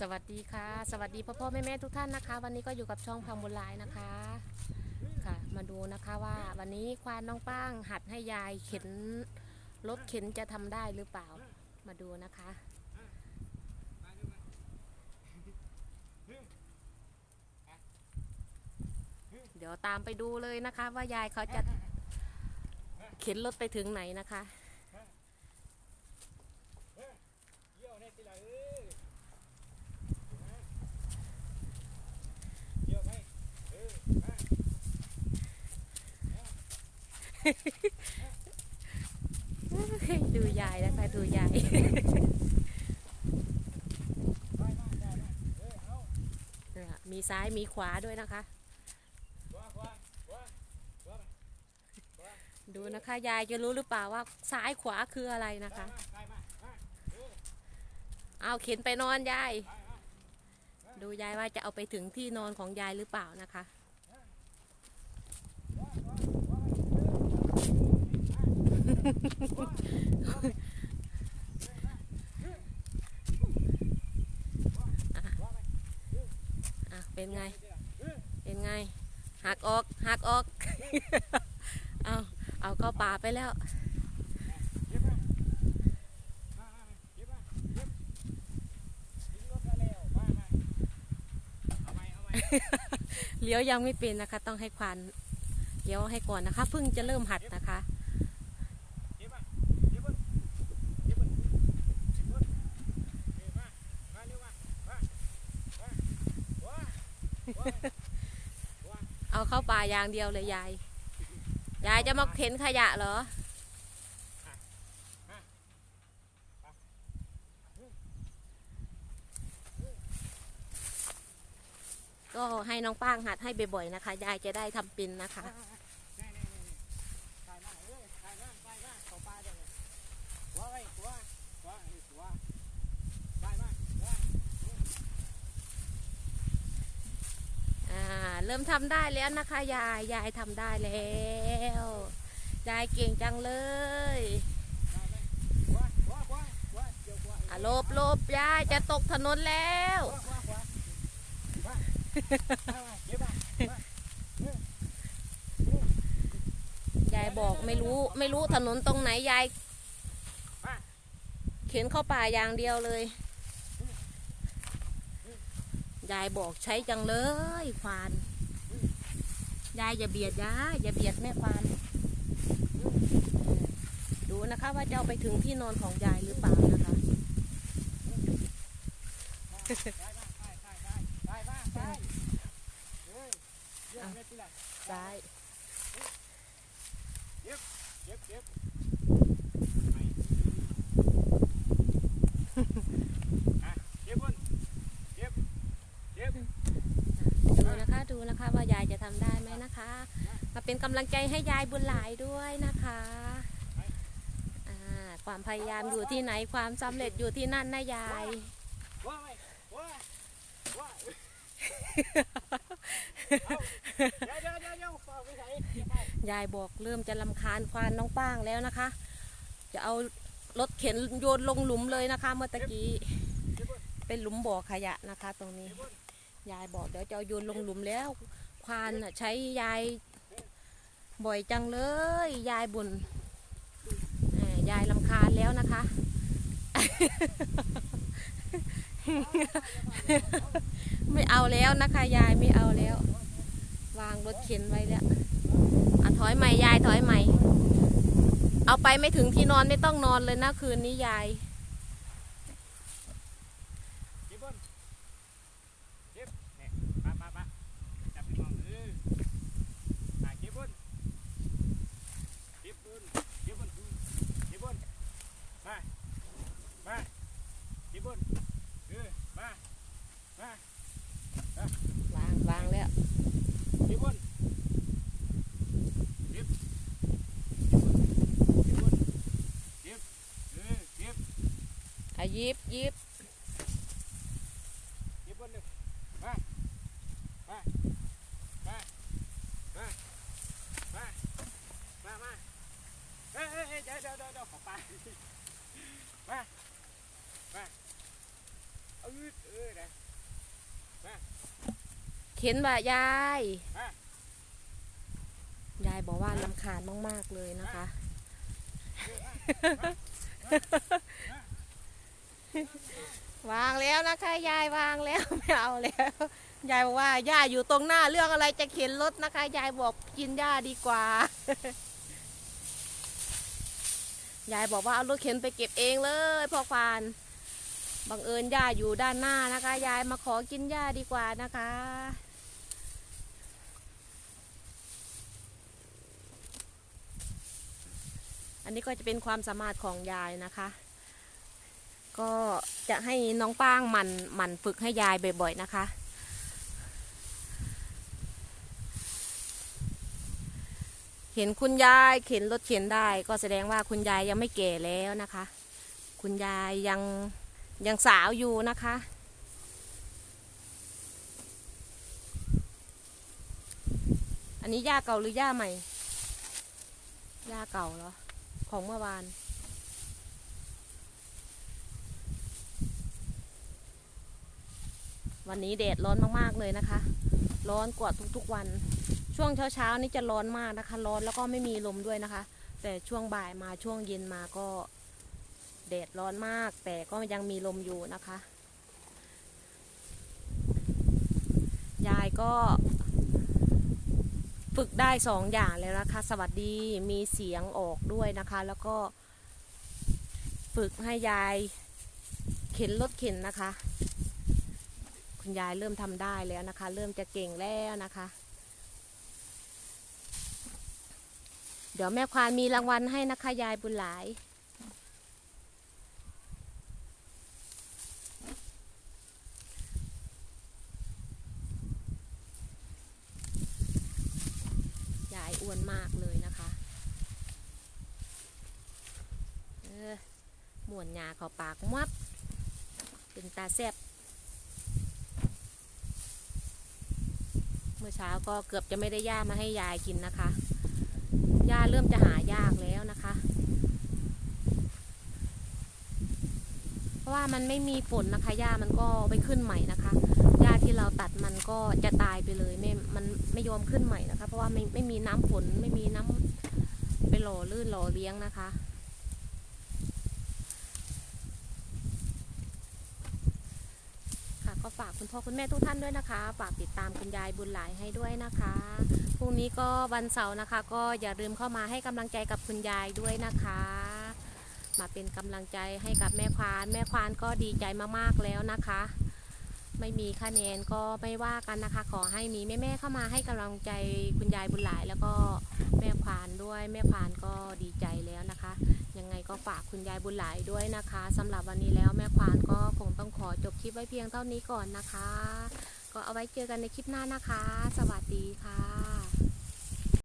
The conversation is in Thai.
สวัสดีค่ะ สวัสดีพ่อพ่อแม่แม่ทุกท่านนะคะ วันนี้ก็อยู่กับช่องพังบุญลายนะคะค่ะ มาดูนะคะว่าวันนี้ควานน้องป้างหัดให้ยายเข็นรถเข็นจะทำได้หรือเปล่า มาดูนะคะเดี๋ยวตามไปดูเลยนะคะ ว่ายายเขาจะเข็นรถไปถึงไหนนะคะเยี่ยวเนี่ยสิละเอ้ยเยี่ยวไหมเออมา ดูยายนะคะดูยายเนี่ยมีซ้ายมีขวาด้วยนะคะ ดูนะคะ ยายจะรู้หรือเปล่าว่าซ้ายขวาคืออะไรนะคะ เอาเข็นไปนอนยาย ดูยายว่าจะเอาไปถึงที่นอนของยายหรือเปล่านะคะ อะ เป็นไง เป็นไง หักออก หักออก เอา เอาเข้าป่าไปแล้วเก็บมามามาเก็บมาเก็บทิ้งรถมาแล้วมามาเอาไหมเอาไหมเลี้ยวยังไม่เป็นนะคะ ต้องให้ควานเลี้ยวให้ก่อนนะคะเพิ่งจะเริ่มหัดนะคะ เก็บมาเก็บบนเก็บบนเก็บบนเก็บมามาเร็วมามามาว้าว้าว้า เอาเข้าป่าอย่างเดียวเลยยาย ยายจะมาเข็นขยะเหรอ ก็ให้น้องป้างหัดให้บ่อยๆนะคะ ยายจะได้ทำเป็นนะคะ นี่นี่นี่ใส่มาเอ้ยใส่มาใส่มาเข้าป่าจังเลยหัวไว้หัวหัวไอ้หัวใส่มาหัว อ่า เริ่มทำได้แล้วนะคะ ยายยายทำได้แล้วยายเก่งจังเลยอะลบลบยายจะตกถนนแล้วหัวหัวหัวหัวเอามาเก็บมาหัวยายบอกไม่รู้ไม่รู้ถนนตรงไหนยายเข็นเข้าป่าอย่างเดียวเลย ยายบอกใช้จังเลยควาน ยายอย่าเบียดยายอย่าเบียดแม่ควานดูนะคะว่าจะเอาไปถึงที่นอนของยายหรือเปล่านะคะใส่มาใส่ใส่ใส่ใส่มาใส่เอ้ยเยี่ยมเลยทีละซ้ายเก็บเก็บเก็บดูนะคะดูนะคะว่ายายจะทำได้ไหม มาเป็นกำลังใจให้ยายบุญหลายด้วยนะคะอ่าความพยายามอยู่ที่ไหนความสำเร็จอยู่ที่นั่นนะยาย ยายบอกเริ่มจะลำคาญควานน้องป้างแล้วนะคะ จะเอารถเข็นโยนลงหลุมเลยนะคะ เมื่อตะกี้ เป็นหลุมบ่อขยะนะคะ ตรงนี้ ยายบอกเดี๋ยวจะเอาโยนลงหลุมแล้ว ควานน่ะใช้ยาย บ่อยจังเลย ยายบ่นแหม่ยายลำคาญแล้วนะคะ ไม่เอาแล้วนะคะ ยายไม่เอาแล้ว วางรถเข็นไว้แล้วอะถอยใหม่ยายถอยใหม่ เอาไปไม่ถึงที่นอนไม่ต้องนอนเลยนะคืนนี้ยาย เก็บบนเก็บเนี่ยปะปะปะจับไปมองเอออะเก็บบนเก็บบนเก็บบนเก็บบนมามาเก็ บบนเออมา มาวางวางแล้วเก็บบนเก็บเก็บบนเก็บเออเก็บอะยิบยิบเก็บบนเลยมา มา มา มา มา มา มาเอ้ยเอ้ยเอ้ยเดี๋ยวเดี๋ยวเดี๋ยวเดี๋ยวขอไปมามาเอาอืด ดเออนะ เข็นว่ายายฮะยายบอกว่าลำคาญมาก ๆ เลยนะคะ วางแล้วนะคะ ยายวางแล้วไม่เอาแล้ว ยายบอกว่าย่าอยู่ตรงหน้าเรื่องอะไรจะเข็นรถนะคะ ยายบอกกินหญ้าดีกว่า ยายบอกว่าเอารถเข็นไปเก็บเองเลยพ่อควานบังเอิญย่าอยู่ด้านหน้านะคะ ยายมาขอกินหญ้าดีกว่านะคะ อันนี้ก็จะเป็นความสามารถของยายนะคะ ก็จะให้น้องป้างมันมันฝึกให้ยายบ่อยๆนะคะ เห็นคุณยายเข็นรถเข็นได้ ก็แสดงว่าคุณยายยังไม่แก่แล้วนะคะ คุณยายยังยังสาวอยู่นะคะอันนี้ย่าเก่าหรือย่าใหม่ย่าเก่าเหรอ ของเมื่อวาน วันนี้แดดร้อนมากๆเลยนะคะ ร้อนกว่าทุกๆวัน ช่วงเช้าๆนี่จะร้อนมากนะคะ ร้อนแล้วก็ไม่มีลมด้วยนะคะ แต่ช่วงบ่ายมาช่วงเย็นมาก็แดดร้อนมาก แต่ก็ยังมีลมอยู่นะคะ ยายก็ ฝึกได้สองอย่างเลยนะคะ สวัสดีมีเสียงออกด้วยนะคะ แล้วก็ ฝึกให้ยายเข็นรถเข็นนะคะ คุณยายเริ่มทำได้แล้วนะคะ เริ่มจะเก่งแล้วนะคะ เดี๋ยวแม่ควานมีรางวัลให้นะคะ ยายบุญหลาย อ้วนมากเลยนะคะเออหมวนหยาเขาปากมับเป็นตาแซบเมื่อเช้าก็เกือบจะไม่ได้ย่ามาให้ยายกินนะคะย่าเริ่มจะหายากแล้วนะคะ เพราะว่ามันไม่มีฝนนะคะหญ้ามันก็ไปขึ้นใหม่นะคะ ที่เราตัดมันก็จะตายไปเลยไม่มันไม่ยอมขึ้นใหม่นะคะ เพราะว่าไม่ไม่มีน้ำฝนไม่มีน้ำไปหล่อลื่นหล่อเลี้ยงนะคะ ค่ะก็ฝากคุณพ่อคุณแม่ทุกท่านด้วยนะคะ ฝากติดตามคุณยายบุญหลายให้ด้วยนะคะพรุ่งนี้ก็วันเสาร์นะคะ ก็อย่าลืมเข้ามาให้กำลังใจกับคุณยายด้วยนะคะมาเป็นกำลังใจให้กับแม่ควาน แม่ควานก็ดีใจมากๆแล้วนะคะ ไม่มีคะแนนก็ไม่ว่ากันนะคะ ขอให้มีแม่ๆเข้ามาให้กำลังใจคุณยายบุญหลาย แล้วก็แม่ขวานด้วยแม่ขวานก็ดีใจแล้วนะคะ ยังไงก็ฝากคุณยายบุญหลายด้วยนะคะสำหรับวันนี้แล้วแม่ขวานก็คงต้องขอจบคลิปไว้เพียงเท่านี้ก่อนนะคะ ก็เอาไว้เจอกันในคลิปหน้านะคะ สวัสดีค่ะ